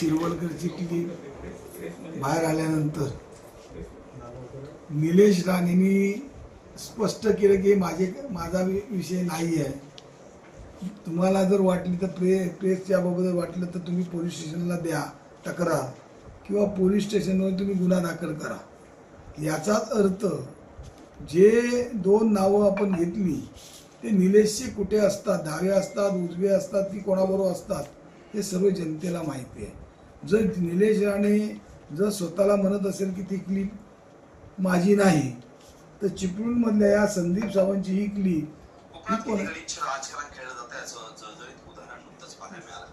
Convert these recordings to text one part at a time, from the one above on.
आबा परब बाहेर आल्यानंतर निलेश राणेंनी स्पष्ट केलं की माझे माझा वि- विषय नाही आहे. तुम्हाला जर वाटली तर प्रे प्रेसच्या बाबत वाटलं तर तुम्ही पोलीस स्टेशनला द्या तक्रार. किंवा पोलीस स्टेशनवर तुम्ही गुन्हा दाखल करा. याचाच अर्थ जे दोन नावं आपण घेतली ते निलेशचे कुठे असतात डावे असतात उजवे असतात की कोणाबरोबर असतात हे सर्व जनतेला माहिती आहे. जर निलेश राणे जर स्वतःला म्हणत असेल की ती क्लिप माझी नाही तर चिपळूणमधल्या या संदीप सावंतची ही क्लिप ही राजकारण खेळलं जातं. याचं जळजळीत उदाहरण नुकतंच पाहायला मिळालं.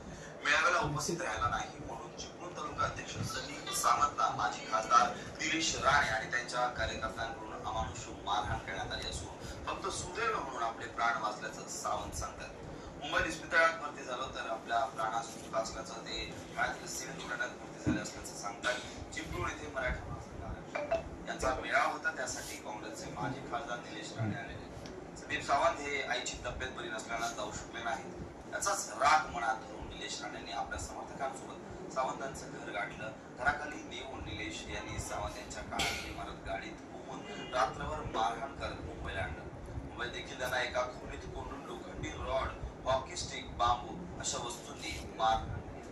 मेळाव्याला उपस्थित राहायला नाही म्हणून चिपळूण तालुका अध्यक्ष सलीम सावंतला माजी खासदार दिनेश राणे आणि त्यांच्या कार्यकर्त्यांकडून अमानुष मारहाण करण्यात आली असून फक्त सुदैव म्हणून आपले प्राण वाचल्याचं सावंत सांगतात. मुंबई इस्पितळात भरती झालं तर आपल्या प्राणास धोका असल्याचं ते ठाण्यातील सिव्हिल रुग्णालयात भरती झाले असल्याचं सांगतात. चिपळूण येथे मराठा महासंघ यांचा मेळावा होता त्यासाठी काँग्रेसचे माजी खासदार निलेश राणे आलेले संदीप सावंत हे आईची तब्येत बरी नसल्यानं जाऊ शकले नाहीत. याचाच राग मनात धरून निलेश राणेंनी आपल्या समर्थकांसोबत सावंतांचं घर गाठलं. घराखाली नेऊन निलेश यांनी सावंत यांच्या काळात इमारत गाडीत होऊन रात्रभर मारहाण करत मुंबईला आणलं. मुंबईत देखील त्यांना एका खोलीत कोंडून लोखंडी रॉड हॉकी स्टिक बांबू अशा वस्तूंनी मारहाण केली.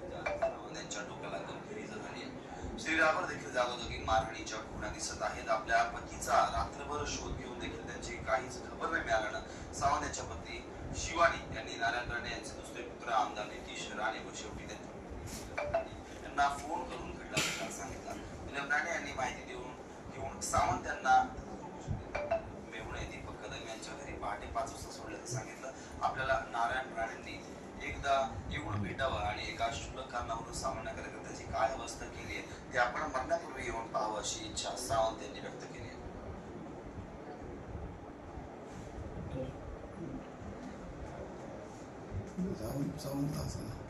डोक्याला गंभीर इजा झाली आहे. श्रीरावर देखील जागोजागी मारहाणीच्या खुणा दिसत आहेत. आपल्या पतीचा रात्रभर शोध घेऊन देखील त्यांची काहीच खबर नाही मिळाल्यानं सावंत यांच्या पत्नी शिवानी यांनी नारायण राणे यांचे दुसरे पुत्र आमदार नितीश राणे व शेवटी त्यांना फोन करून घडला सांगितला. निलम राणे यांनी माहिती देऊन घेऊन सावंत यांना एकदा येऊन भेटावं आणि एका क्षुल्लक कारणावरून सामान्य कार्यकर्त्याची काय अवस्था केली आहे ते आपण मरण्यापूर्वी येऊन पाहावं अशी इच्छा सावंत यांनी व्यक्त केली आहे. सावंत सावंत असं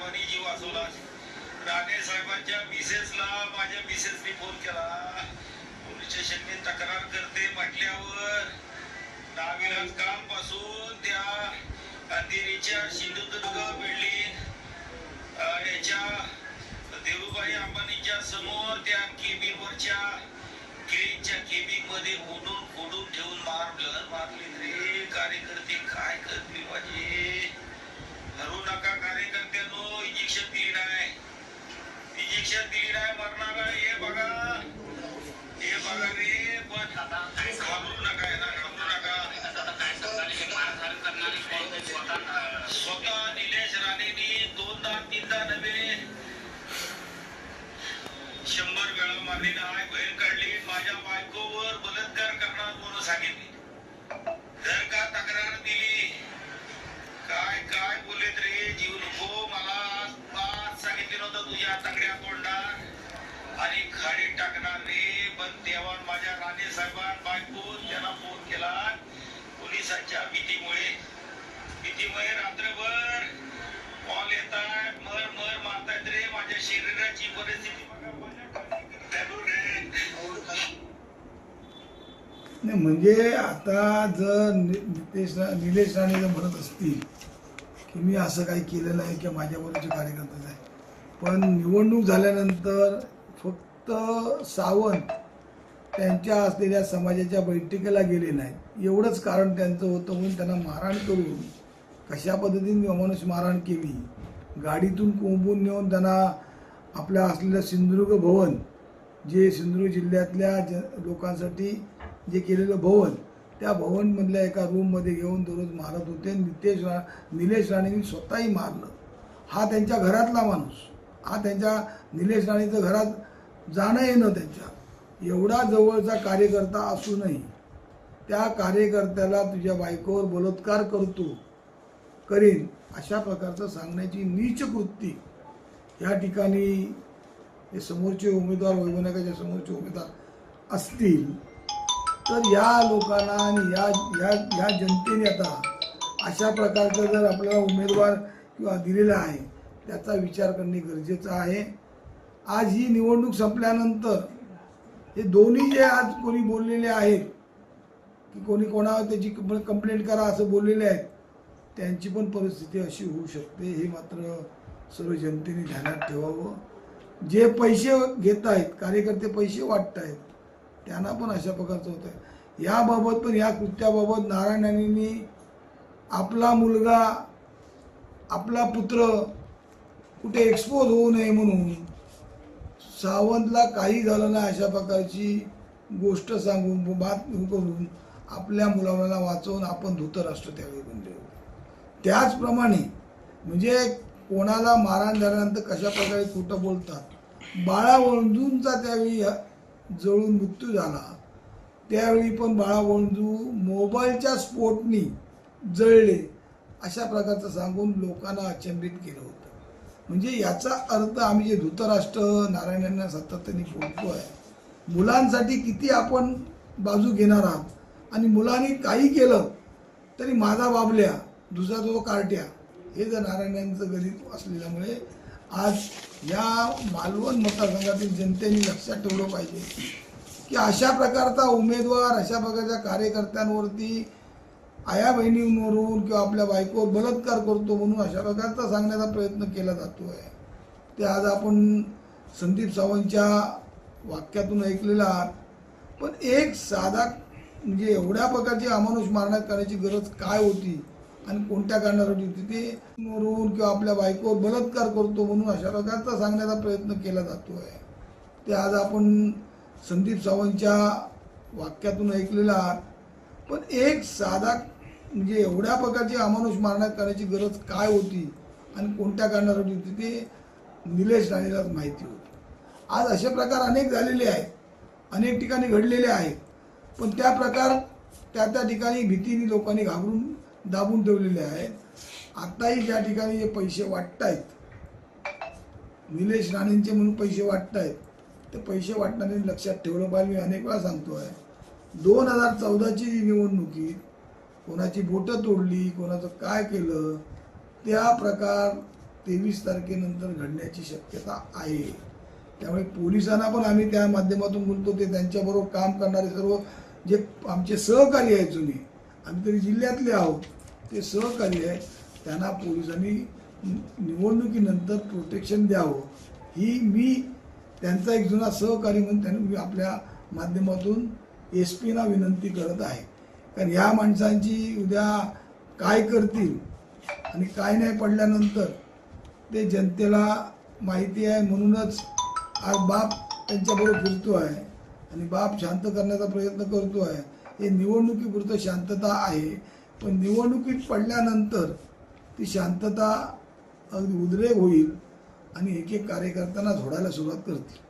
साहेबांनी जीव वाचवला. राणे साहेबांच्या मिसेसला माझ्या मिसेसनी फोन केला. पोलीस स्टेशनने तक्रार करते म्हटल्यावर नाविलाज कामपासून त्या अंधेरीच्या सिंधुदुर्ग बिल्डिंग याच्या देऊबाई अंबानीच्या समोर त्या केबिन वरच्या केळीच्या केबिनमध्ये ओढून फोडून ठेवून मारलं. मारले रे कार्यकर्ते काय करतील माझे? धरू नका कार्यकर्त्यांनो इंजेक्शन दिली नाही इंजेक्शन दिली नाही मरणार हे बघा. हे बघा रे पण घाबरू नका ना घाबरू नका. स्वतः निलेश राणेनी दोनदा तीनदा नव्हे शंभर वेळा मारलेला आहे. बहीण काढली माझ्या बायकोवर बलात्कार करणार म्हणून सांगितले. आणि खाडी टाकणार रे पण तेव्हा माझ्या राणे साहेबां बायको त्याला फोन केला. पोलिसांच्या भीतीमुळे. भीतीमुळे रात्रभर कॉल येतात मर मर मारतायत रे माझ्या शरीराची परिस्थिती. हो नाही म्हणजे आता जर नितेश निलेश राणे जर म्हणत असतील की मी असं काही केलेलं नाही किंवा माझ्याबरोबरचे कार्यकर्ते आहे पण निवडणूक झाल्यानंतर फक्त सावंत त्यांच्या असलेल्या समाजाच्या बैठकीला गेले नाहीत. एवढंच कारण त्यांचं होतं म्हणून त्यांना मारहाण करून कशा पद्धतीने मनुष्य मारहाण केली? गाडीतून कोंबून नेऊन त्यांना आपल्या असलेलं सिंधुदुर्ग भवन जे सिंधुदुर्ग जिल्ह्यातल्या ज लोकांसाठी जे केलेलं भवन त्या भवनमधल्या एका रूममध्ये घेऊन दररोज मारत होते. नितेश रा निलेश राणेंनी स्वतःही मारलं. हा त्यांच्या घरातला माणूस. हा त्यांच्या निलेश राणेचं घरात जाणं येणं त्यांच्या. एवढा जवळचा कार्यकर्ता असूनही त्या कार्यकर्त्याला तुझ्या बायकोवर बलात्कार करतो करीन अशा प्रकारचं सांगण्याची नीच कृती या ठिकाणी हे समोरचे उमेदवार वैभवनाकाच्या समोरचे उमेदवार असतील तर या लोकांना आणि या या या जनतेने आता अशा प्रकारचं जर आपल्याला उमेदवार किंवा दिलेला आहे त्याचा विचार करणे गरजेचं आहे. आज ही निवडणूक संपल्यानंतर हे दोन्ही जे आज कोणी बोललेले आहेत की कोणी कोणावर त्याची कंप्लेंट करा असं बोललेले आहेत त्यांची पण परिस्थिती अशी होऊ शकते हे मात्र सर्व जनतेने ध्यानात ठेवावं. जे पैसे घेत आहेत कार्यकर्ते पैसे वाटत आहेत त्यांना पण अशा प्रकारचं होत आहे. याबाबत पण या कृत्याबाबत नारायण राणेंनी आपला मुलगा आपला पुत्र कुठे एक्सपोज होऊ नये म्हणून. सावंतला काही झालं नाही अशा प्रकारची गोष्ट सांगून बात करून आपल्या मुलाला वाचवून आपण धृतराष्ट्र त्यावेळी बनले होते. त्याचप्रमाणे म्हणजे कोणाला मारहाण झाल्यानंतर कशा प्रकारे खोटं बोलतात? बाळा वळजूंचा त्यावेळी जळून मृत्यू झाला. त्यावेळी पण बाळावळजू मोबाईलच्या स्फोटनी जळले अशा प्रकारचं सांगून लोकांना अचंबित केलं होतं. म्हणजे याचा अर्थ आम्ही जे धृतराष्ट्र नारायणांना सातत्याने बोलतो आहे मुलांसाठी किती आपण बाजू घेणार आहात? आणि मुलांनी काही केलं तरी माझा बाबल्या दुसरा तो कार्ट्या हे जर नारायणांचं गणित असलेल्यामुळे आज या मालवण मतदारसंघातील जनतेने लक्षात ठेवलं पाहिजे की अशा प्रकारचा उमेदवार अशा प्रकारच्या कार्यकर्त्यांवरती आया बहिणींवरून किंवा आपल्या बायकोवर बलात्कार करतो म्हणून अशा प्रकारचा सांगण्याचा प्रयत्न केला जातो आहे ते आज आपण संदीप सावंतच्या वाक्यातून ऐकलेलं आहात. पण एक साधा म्हणजे एवढ्या प्रकारची अमानुष मारण्यात करण्याची गरज काय होती आणि कोणत्या कारणासाठी होती? ते मरून किंवा आपल्या बायकोवर बलात्कार करतो म्हणून अशा प्रकारचा सांगण्याचा प्रयत्न केला जातो आहे ते आज आपण संदीप सावंतच्या वाक्यातून ऐकलेलं आहात. पण एक साधा म्हणजे एवढ्या प्रकारची अमानुष मारण्यात करण्याची गरज काय होती आणि कोणत्या कारणासाठी होती ते निलेश राणेलाच माहिती होती. आज असे प्रकार अनेक झालेले आहेत अनेक ठिकाणी घडलेले आहेत. पण त्या प्रकार त्या त्या ठिकाणी भीतीने लोकांनी घाबरून दाबून ठेवलेले आहेत. आत्ताही ज्या ठिकाणी जे पैसे वाटत आहेत निलेश राणेंचे म्हणून पैसे वाटत आहेत ते पैसे वाटणारे लक्षात ठेवलं पाहिजे मी अनेक वेळा सांगतो आहे दोन हजार चौदाची निवडणुकीत कोणाची बोटं तोडली कोणाचं काय केलं त्या प्रकार तेवीस तारखेनंतर घडण्याची शक्यता आहे. त्यामुळे पोलिसांना पण आम्ही त्या माध्यमातून बोलतो ते त्यांच्याबरोबर काम करणारे सर्व जे आमचे सहकारी आहेत जुने आम्ही तरी जिल्ह्यातले आहोत ते सहकारी आहेत त्यांना पोलिसांनी निवडणुकीनंतर प्रोटेक्शन द्यावं. ही मी त्यांचा एक जुना सहकारी म्हणून त्यांनी मी आपल्या माध्यमातून एस पीना विनंती करत आहे. कारण ह्या माणसांची उद्या काय करतील आणि काय नाही पडल्यानंतर ते जनतेला माहिती आहे म्हणूनच आज बाप त्यांच्याबरोबर फिरतो आहे आणि बाप शांत करण्याचा प्रयत्न करतो आहे. हे निवडणुकीपुरतं शांतता आहे. पण निवडणुकीत पडल्यानंतर ती शांतता अगदी उद्रेक होईल आणि एक एक कार्यकर्त्यांना झोडायला सुरुवात करतील.